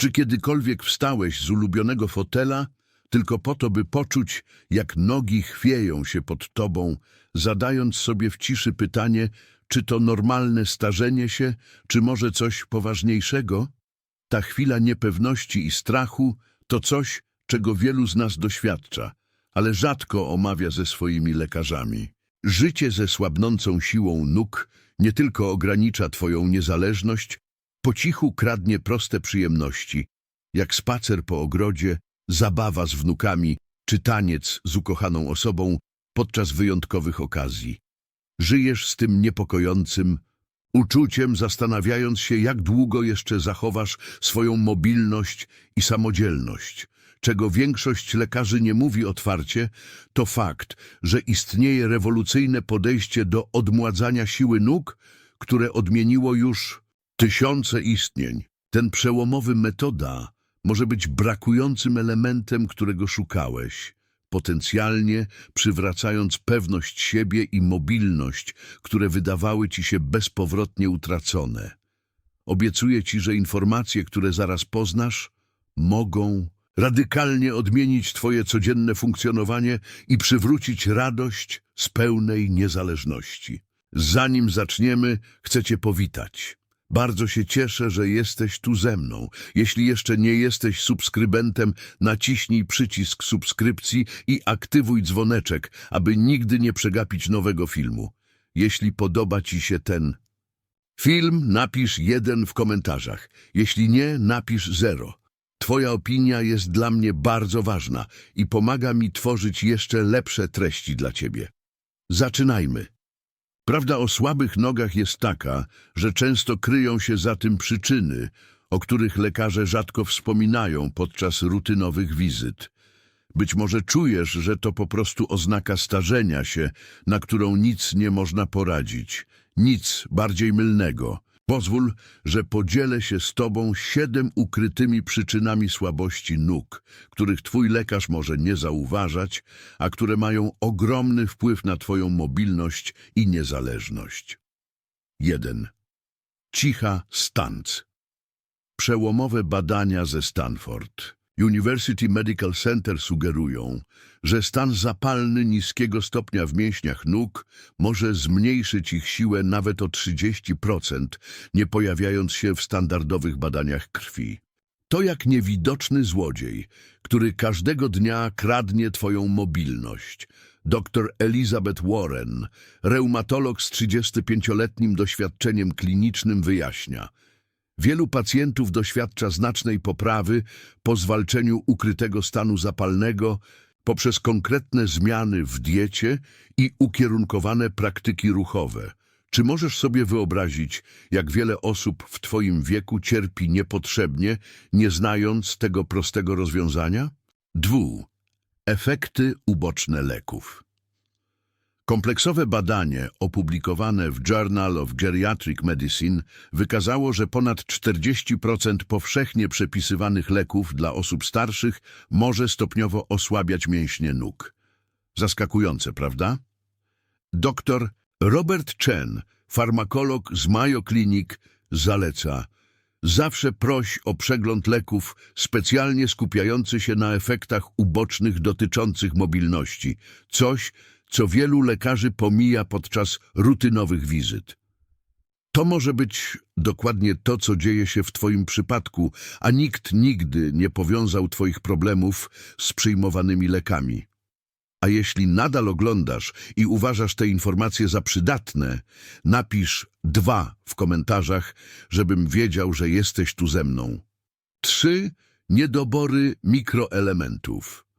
Czy kiedykolwiek wstałeś z ulubionego fotela tylko po to, by poczuć, jak nogi chwieją się pod tobą, zadając sobie w ciszy pytanie, czy to normalne starzenie się, czy może coś poważniejszego? Ta chwila niepewności i strachu to coś, czego wielu z nas doświadcza, ale rzadko omawia ze swoimi lekarzami. Życie ze słabnącą siłą nóg nie tylko ogranicza twoją niezależność, po cichu kradnie proste przyjemności, jak spacer po ogrodzie, zabawa z wnukami czy taniec z ukochaną osobą podczas wyjątkowych okazji. Żyjesz z tym niepokojącym uczuciem, zastanawiając się, jak długo jeszcze zachowasz swoją mobilność i samodzielność. Czego większość lekarzy nie mówi otwarcie, to fakt, że istnieje rewolucyjne podejście do odmładzania siły nóg, które odmieniło już tysiące istnień. Ten przełomowy metoda może być brakującym elementem, którego szukałeś, potencjalnie przywracając pewność siebie i mobilność, które wydawały ci się bezpowrotnie utracone. Obiecuję ci, że informacje, które zaraz poznasz, mogą radykalnie odmienić twoje codzienne funkcjonowanie i przywrócić radość z pełnej niezależności. Zanim zaczniemy, chcę cię powitać. Bardzo się cieszę, że jesteś tu ze mną. Jeśli jeszcze nie jesteś subskrybentem, naciśnij przycisk subskrypcji i aktywuj dzwoneczek, aby nigdy nie przegapić nowego filmu. Jeśli podoba Ci się ten film, napisz jeden w komentarzach. Jeśli nie, napisz zero. Twoja opinia jest dla mnie bardzo ważna i pomaga mi tworzyć jeszcze lepsze treści dla Ciebie. Zaczynajmy. Prawda o słabych nogach jest taka, że często kryją się za tym przyczyny, o których lekarze rzadko wspominają podczas rutynowych wizyt. Być może czujesz, że to po prostu oznaka starzenia się, na którą nic nie można poradzić. Nic bardziej mylnego. Pozwól, że podzielę się z Tobą siedem ukrytymi przyczynami słabości nóg, których Twój lekarz może nie zauważać, a które mają ogromny wpływ na Twoją mobilność i niezależność. 1. Cicha stanc. Przełomowe badania ze Stanford University Medical Center sugerują, że stan zapalny niskiego stopnia w mięśniach nóg może zmniejszyć ich siłę nawet o 30%, nie pojawiając się w standardowych badaniach krwi. To jak niewidoczny złodziej, który każdego dnia kradnie twoją mobilność. Dr Elizabeth Warren, reumatolog z 35-letnim doświadczeniem klinicznym wyjaśnia – Wielu pacjentów doświadcza znacznej poprawy po zwalczeniu ukrytego stanu zapalnego poprzez konkretne zmiany w diecie i ukierunkowane praktyki ruchowe. Czy możesz sobie wyobrazić, jak wiele osób w Twoim wieku cierpi niepotrzebnie, nie znając tego prostego rozwiązania? Dwu. Efekty uboczne leków. Kompleksowe badanie opublikowane w Journal of Geriatric Medicine wykazało, że ponad 40% powszechnie przepisywanych leków dla osób starszych może stopniowo osłabiać mięśnie nóg. Zaskakujące, prawda? Dr Robert Chen, farmakolog z Mayo Clinic, zaleca Zawsze proś o przegląd leków specjalnie skupiający się na efektach ubocznych dotyczących mobilności. Coś, co wielu lekarzy pomija podczas rutynowych wizyt. To może być dokładnie to, co dzieje się w Twoim przypadku, a nikt nigdy nie powiązał Twoich problemów z przyjmowanymi lekami. A jeśli nadal oglądasz i uważasz te informacje za przydatne, napisz dwa w komentarzach, żebym wiedział, że jesteś tu ze mną. Trzy niedobory mikroelementów.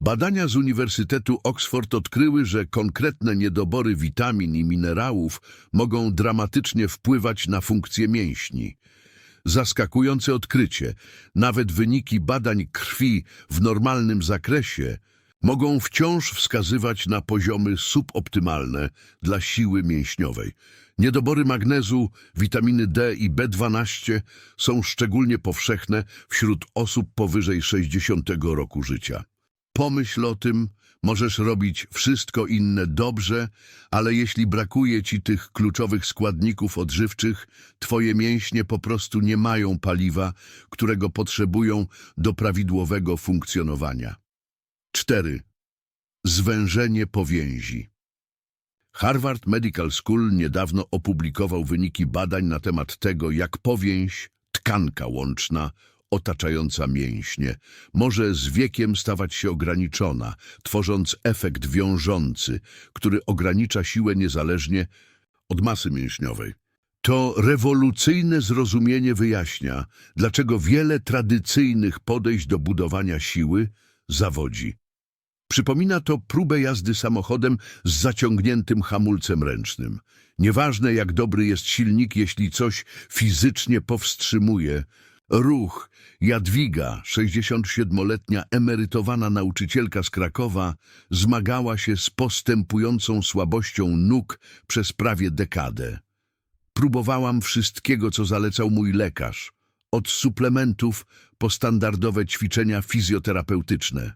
Badania z Uniwersytetu Oxford odkryły, że konkretne niedobory witamin i minerałów mogą dramatycznie wpływać na funkcję mięśni. Zaskakujące odkrycie, nawet wyniki badań krwi w normalnym zakresie mogą wciąż wskazywać na poziomy suboptymalne dla siły mięśniowej. Niedobory magnezu, witaminy D i B12 są szczególnie powszechne wśród osób powyżej 60 roku życia. Pomyśl o tym, Możesz robić wszystko inne dobrze, ale jeśli brakuje ci tych kluczowych składników odżywczych, twoje mięśnie po prostu nie mają paliwa, którego potrzebują do prawidłowego funkcjonowania. 4. Zwężenie powięzi. Harvard Medical School niedawno opublikował wyniki badań na temat tego, jak powięź, tkanka łączna, otaczająca mięśnie, może z wiekiem stawać się ograniczona, tworząc efekt wiążący, który ogranicza siłę niezależnie od masy mięśniowej. To rewolucyjne zrozumienie wyjaśnia, dlaczego wiele tradycyjnych podejść do budowania siły zawodzi. Przypomina to próbę jazdy samochodem z zaciągniętym hamulcem ręcznym. Nieważne jak dobry jest silnik, jeśli coś fizycznie powstrzymuje. Ruch Jadwiga, 67-letnia emerytowana nauczycielka z Krakowa, zmagała się z postępującą słabością nóg przez prawie dekadę. Próbowałam wszystkiego, co zalecał mój lekarz, od suplementów po standardowe ćwiczenia fizjoterapeutyczne.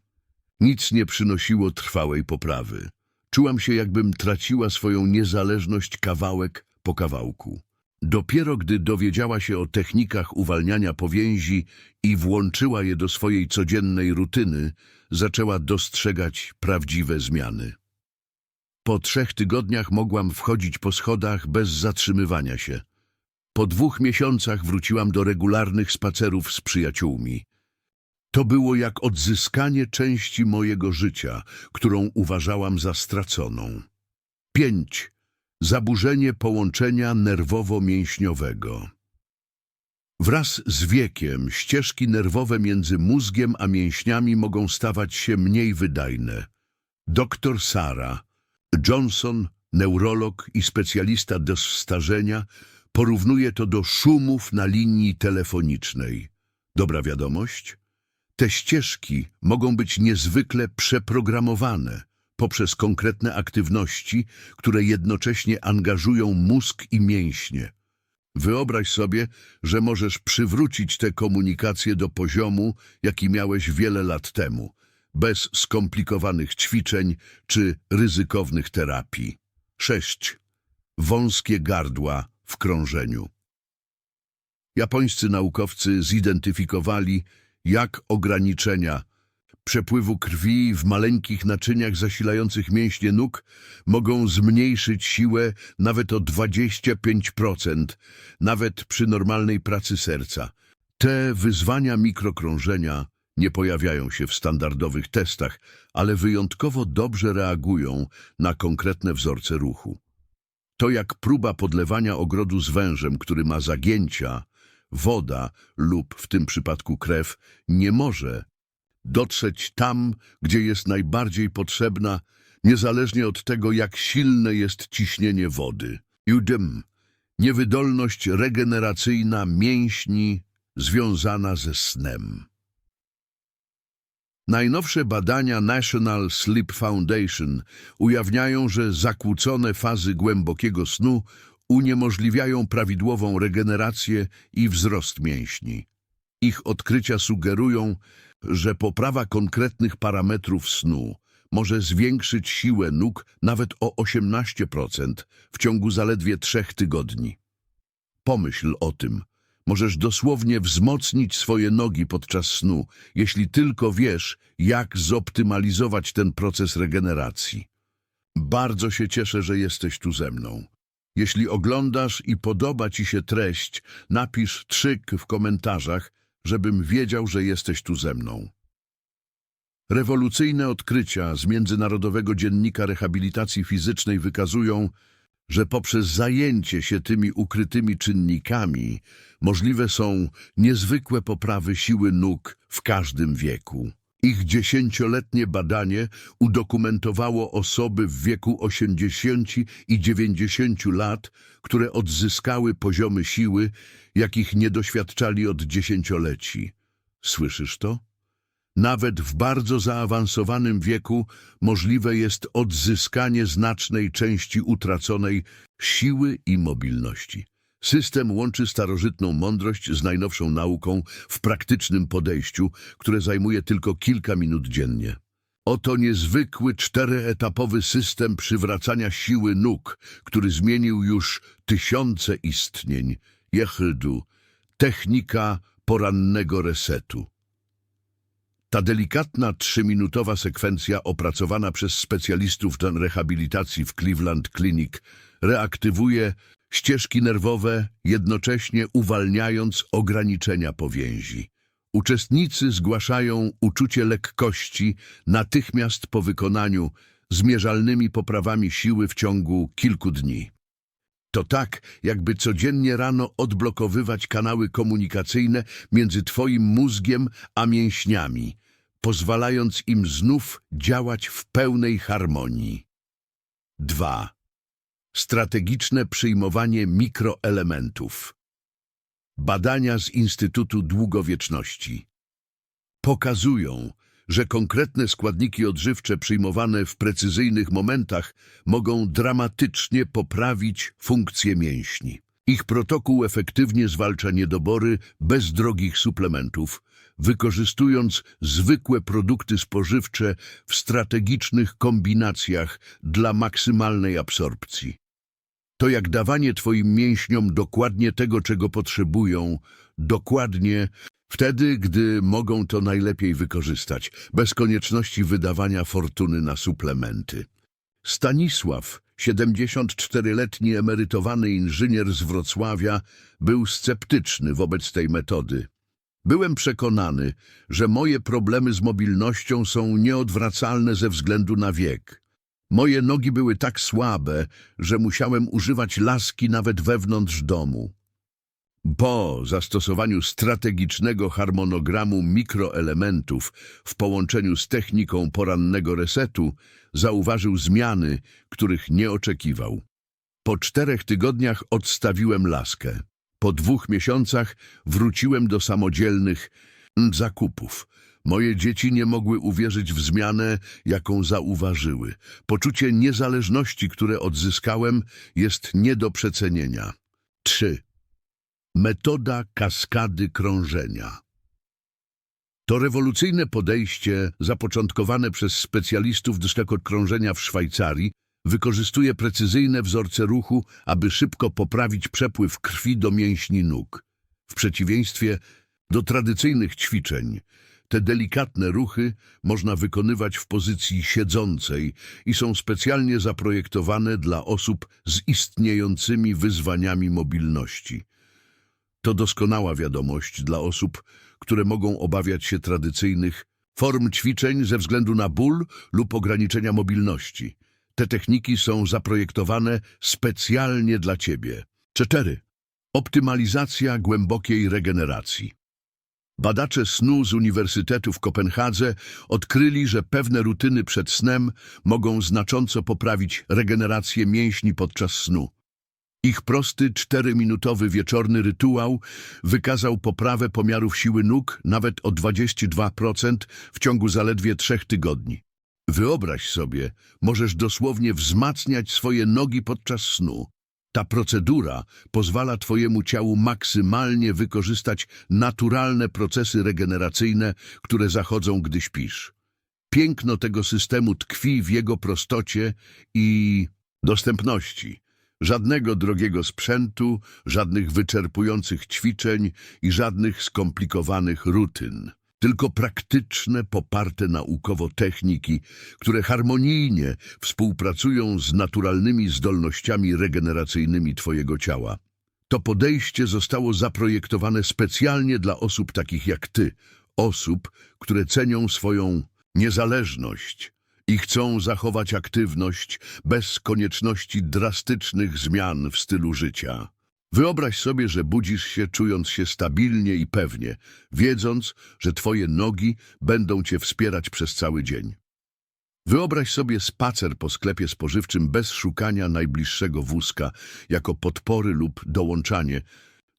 Nic nie przynosiło trwałej poprawy. Czułam się, jakbym traciła swoją niezależność kawałek po kawałku. Dopiero gdy dowiedziała się o technikach uwalniania powięzi i włączyła je do swojej codziennej rutyny, zaczęła dostrzegać prawdziwe zmiany. Po trzech tygodniach mogłam wchodzić po schodach bez zatrzymywania się. Po dwóch miesiącach wróciłam do regularnych spacerów z przyjaciółmi. To było jak odzyskanie części mojego życia, którą uważałam za straconą. 5. Zaburzenie połączenia nerwowo-mięśniowego. Wraz z wiekiem ścieżki nerwowe między mózgiem a mięśniami mogą stawać się mniej wydajne. Dr Sara Johnson, neurolog i specjalista do starzenia, porównuje to do szumów na linii telefonicznej. Dobra wiadomość? Te ścieżki mogą być niezwykle przeprogramowane poprzez konkretne aktywności, które jednocześnie angażują mózg i mięśnie. Wyobraź sobie, że możesz przywrócić tę komunikację do poziomu, jaki miałeś wiele lat temu, bez skomplikowanych ćwiczeń czy ryzykownych terapii. 6. Wąskie gardła w krążeniu. Japońscy naukowcy zidentyfikowali, jak ograniczenia przepływu krwi w maleńkich naczyniach zasilających mięśnie nóg mogą zmniejszyć siłę nawet o 25%, nawet przy normalnej pracy serca. Te wyzwania mikrokrążenia nie pojawiają się w standardowych testach, ale wyjątkowo dobrze reagują na konkretne wzorce ruchu. To jak próba podlewania ogrodu z wężem, który ma zagięcia, woda lub w tym przypadku krew nie może dotrzeć tam, gdzie jest najbardziej potrzebna, niezależnie od tego, jak silne jest ciśnienie wody. Judym, niewydolność regeneracyjna mięśni związana ze snem. Najnowsze badania National Sleep Foundation ujawniają, że zakłócone fazy głębokiego snu uniemożliwiają prawidłową regenerację i wzrost mięśni. Ich odkrycia sugerują, że poprawa konkretnych parametrów snu może zwiększyć siłę nóg nawet o 18% w ciągu zaledwie trzech tygodni. Pomyśl o tym. Możesz dosłownie wzmocnić swoje nogi podczas snu, jeśli tylko wiesz, jak zoptymalizować ten proces regeneracji. Bardzo się cieszę, że jesteś tu ze mną. Jeśli oglądasz i podoba Ci się treść, napisz trzyk w komentarzach, żebym wiedział, że jesteś tu ze mną. Rewolucyjne odkrycia z Międzynarodowego Dziennika Rehabilitacji Fizycznej wykazują, że poprzez zajęcie się tymi ukrytymi czynnikami możliwe są niezwykłe poprawy siły nóg w każdym wieku. Ich dziesięcioletnie badanie udokumentowało osoby w wieku 80 i 90 lat, które odzyskały poziomy siły, jakich nie doświadczali od dziesięcioleci. Słyszysz to? Nawet w bardzo zaawansowanym wieku możliwe jest odzyskanie znacznej części utraconej siły i mobilności. System łączy starożytną mądrość z najnowszą nauką w praktycznym podejściu, które zajmuje tylko kilka minut dziennie. Oto niezwykły czteroetapowy system przywracania siły nóg, który zmienił już tysiące istnień. Jecheldu, technika porannego resetu. Ta delikatna, trzyminutowa sekwencja opracowana przez specjalistów rehabilitacji w Cleveland Clinic reaktywuje ścieżki nerwowe, jednocześnie uwalniając ograniczenia powięzi. Uczestnicy zgłaszają uczucie lekkości natychmiast po wykonaniu z mierzalnymi poprawami siły w ciągu kilku dni. To tak, jakby codziennie rano odblokowywać kanały komunikacyjne między Twoim mózgiem a mięśniami, pozwalając im znów działać w pełnej harmonii. 2. Strategiczne przyjmowanie mikroelementów. Badania z Instytutu Długowieczności pokazują, że konkretne składniki odżywcze przyjmowane w precyzyjnych momentach mogą dramatycznie poprawić funkcję mięśni. Ich protokół efektywnie zwalcza niedobory bez drogich suplementów, wykorzystując zwykłe produkty spożywcze w strategicznych kombinacjach dla maksymalnej absorpcji. To jak dawanie Twoim mięśniom dokładnie tego, czego potrzebują, dokładnie wtedy, gdy mogą to najlepiej wykorzystać, bez konieczności wydawania fortuny na suplementy. Stanisław, 74-letni emerytowany inżynier z Wrocławia, był sceptyczny wobec tej metody. Byłem przekonany, że moje problemy z mobilnością są nieodwracalne ze względu na wiek. Moje nogi były tak słabe, że musiałem używać laski nawet wewnątrz domu. Po zastosowaniu strategicznego harmonogramu mikroelementów w połączeniu z techniką porannego resetu, zauważył zmiany, których nie oczekiwał. Po czterech tygodniach odstawiłem laskę. Po dwóch miesiącach wróciłem do samodzielnych zakupów. Moje dzieci nie mogły uwierzyć w zmianę, jaką zauważyły. Poczucie niezależności, które odzyskałem, jest nie do przecenienia. 3. Metoda kaskady krążenia. To rewolucyjne podejście, zapoczątkowane przez specjalistów do krążenia w Szwajcarii, wykorzystuje precyzyjne wzorce ruchu, aby szybko poprawić przepływ krwi do mięśni nóg. W przeciwieństwie do tradycyjnych ćwiczeń, te delikatne ruchy można wykonywać w pozycji siedzącej i są specjalnie zaprojektowane dla osób z istniejącymi wyzwaniami mobilności. To doskonała wiadomość dla osób, które mogą obawiać się tradycyjnych form ćwiczeń ze względu na ból lub ograniczenia mobilności. Te techniki są zaprojektowane specjalnie dla Ciebie. 4. Optymalizacja głębokiej regeneracji. Badacze snu z Uniwersytetu w Kopenhadze odkryli, że pewne rutyny przed snem mogą znacząco poprawić regenerację mięśni podczas snu. Ich prosty, czteryminutowy wieczorny rytuał wykazał poprawę pomiarów siły nóg nawet o 22% w ciągu zaledwie trzech tygodni. Wyobraź sobie, możesz dosłownie wzmacniać swoje nogi podczas snu. Ta procedura pozwala Twojemu ciału maksymalnie wykorzystać naturalne procesy regeneracyjne, które zachodzą, gdy śpisz. Piękno tego systemu tkwi w jego prostocie i dostępności. Żadnego drogiego sprzętu, żadnych wyczerpujących ćwiczeń i żadnych skomplikowanych rutyn. Tylko praktyczne, poparte naukowo techniki, które harmonijnie współpracują z naturalnymi zdolnościami regeneracyjnymi Twojego ciała. To podejście zostało zaprojektowane specjalnie dla osób takich jak Ty, osób, które cenią swoją niezależność i chcą zachować aktywność bez konieczności drastycznych zmian w stylu życia. Wyobraź sobie, że budzisz się czując się stabilnie i pewnie, wiedząc, że twoje nogi będą cię wspierać przez cały dzień. Wyobraź sobie spacer po sklepie spożywczym bez szukania najbliższego wózka jako podpory lub dołączanie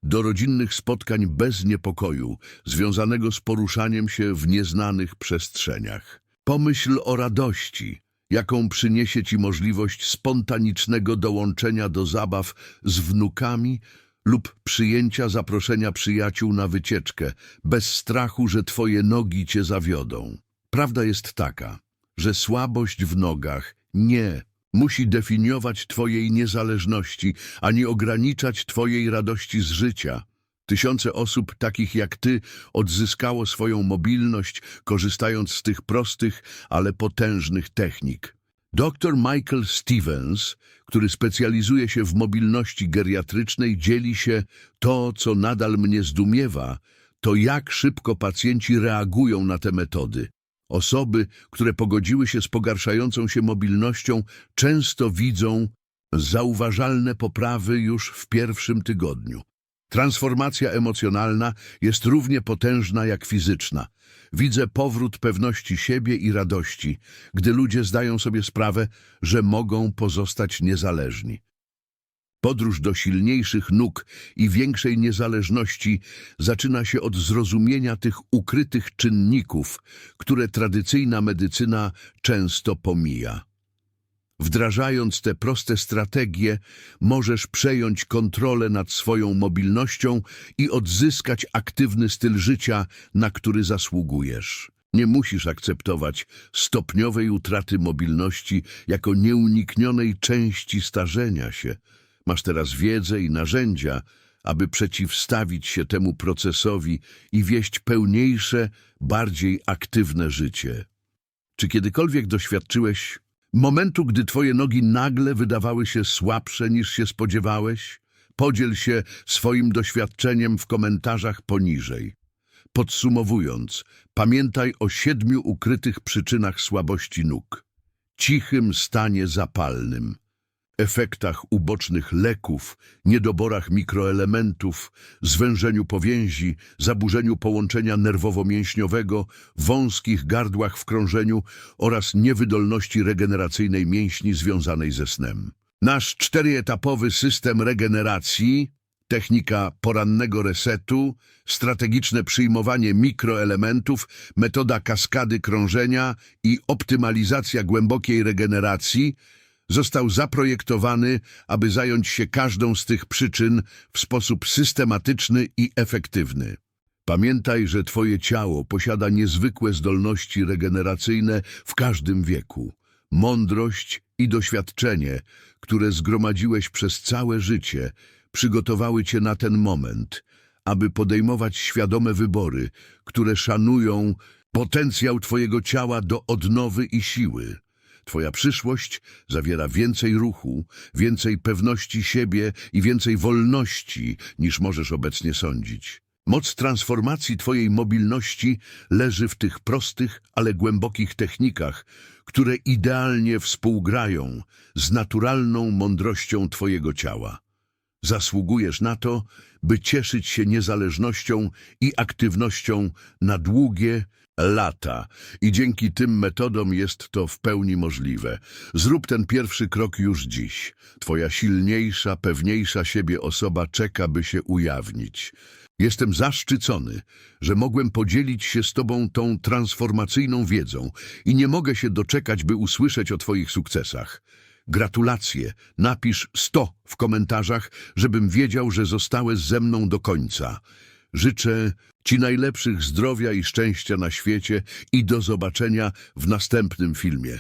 do rodzinnych spotkań bez niepokoju związanego z poruszaniem się w nieznanych przestrzeniach. Pomyśl o radości, jaką przyniesie Ci możliwość spontanicznego dołączenia do zabaw z wnukami lub przyjęcia zaproszenia przyjaciół na wycieczkę, bez strachu, że Twoje nogi Cię zawiodą. Prawda jest taka, że słabość w nogach nie musi definiować Twojej niezależności, ani ograniczać Twojej radości z życia. Tysiące osób takich jak Ty odzyskało swoją mobilność, korzystając z tych prostych, ale potężnych technik. Dr Michael Stevens, który specjalizuje się w mobilności geriatrycznej, dzieli się to, co nadal mnie zdumiewa, to jak szybko pacjenci reagują na te metody. Osoby, które pogodziły się z pogarszającą się mobilnością, często widzą zauważalne poprawy już w pierwszym tygodniu. Transformacja emocjonalna jest równie potężna jak fizyczna. Widzę powrót pewności siebie i radości, gdy ludzie zdają sobie sprawę, że mogą pozostać niezależni. Podróż do silniejszych nóg i większej niezależności zaczyna się od zrozumienia tych ukrytych czynników, które tradycyjna medycyna często pomija. Wdrażając te proste strategie, możesz przejąć kontrolę nad swoją mobilnością i odzyskać aktywny styl życia, na który zasługujesz. Nie musisz akceptować stopniowej utraty mobilności jako nieuniknionej części starzenia się. Masz teraz wiedzę i narzędzia, aby przeciwstawić się temu procesowi i wieść pełniejsze, bardziej aktywne życie. Czy kiedykolwiek doświadczyłeś momentu, gdy twoje nogi nagle wydawały się słabsze niż się spodziewałeś? Podziel się swoim doświadczeniem w komentarzach poniżej. Podsumowując, pamiętaj o siedmiu ukrytych przyczynach słabości nóg. Cichym stanie zapalnym, efektach ubocznych leków, niedoborach mikroelementów, zwężeniu powięzi, zaburzeniu połączenia nerwowo-mięśniowego, wąskich gardłach w krążeniu oraz niewydolności regeneracyjnej mięśni związanej ze snem. Nasz czteryetapowy system regeneracji, technika porannego resetu, strategiczne przyjmowanie mikroelementów, metoda kaskady krążenia i optymalizacja głębokiej regeneracji został zaprojektowany, aby zająć się każdą z tych przyczyn w sposób systematyczny i efektywny. Pamiętaj, że Twoje ciało posiada niezwykłe zdolności regeneracyjne w każdym wieku. Mądrość i doświadczenie, które zgromadziłeś przez całe życie, przygotowały Cię na ten moment, aby podejmować świadome wybory, które szanują potencjał Twojego ciała do odnowy i siły. Twoja przyszłość zawiera więcej ruchu, więcej pewności siebie i więcej wolności, niż możesz obecnie sądzić. Moc transformacji Twojej mobilności leży w tych prostych, ale głębokich technikach, które idealnie współgrają z naturalną mądrością Twojego ciała. Zasługujesz na to, by cieszyć się niezależnością i aktywnością na długie lata i dzięki tym metodom jest to w pełni możliwe. Zrób ten pierwszy krok już dziś. Twoja silniejsza, pewniejsza siebie osoba czeka, by się ujawnić. Jestem zaszczycony, że mogłem podzielić się z Tobą tą transformacyjną wiedzą i nie mogę się doczekać, by usłyszeć o Twoich sukcesach. Gratulacje, napisz 100 w komentarzach, żebym wiedział, że zostałeś ze mną do końca. Życzę Ci najlepszych zdrowia i szczęścia na świecie i do zobaczenia w następnym filmie.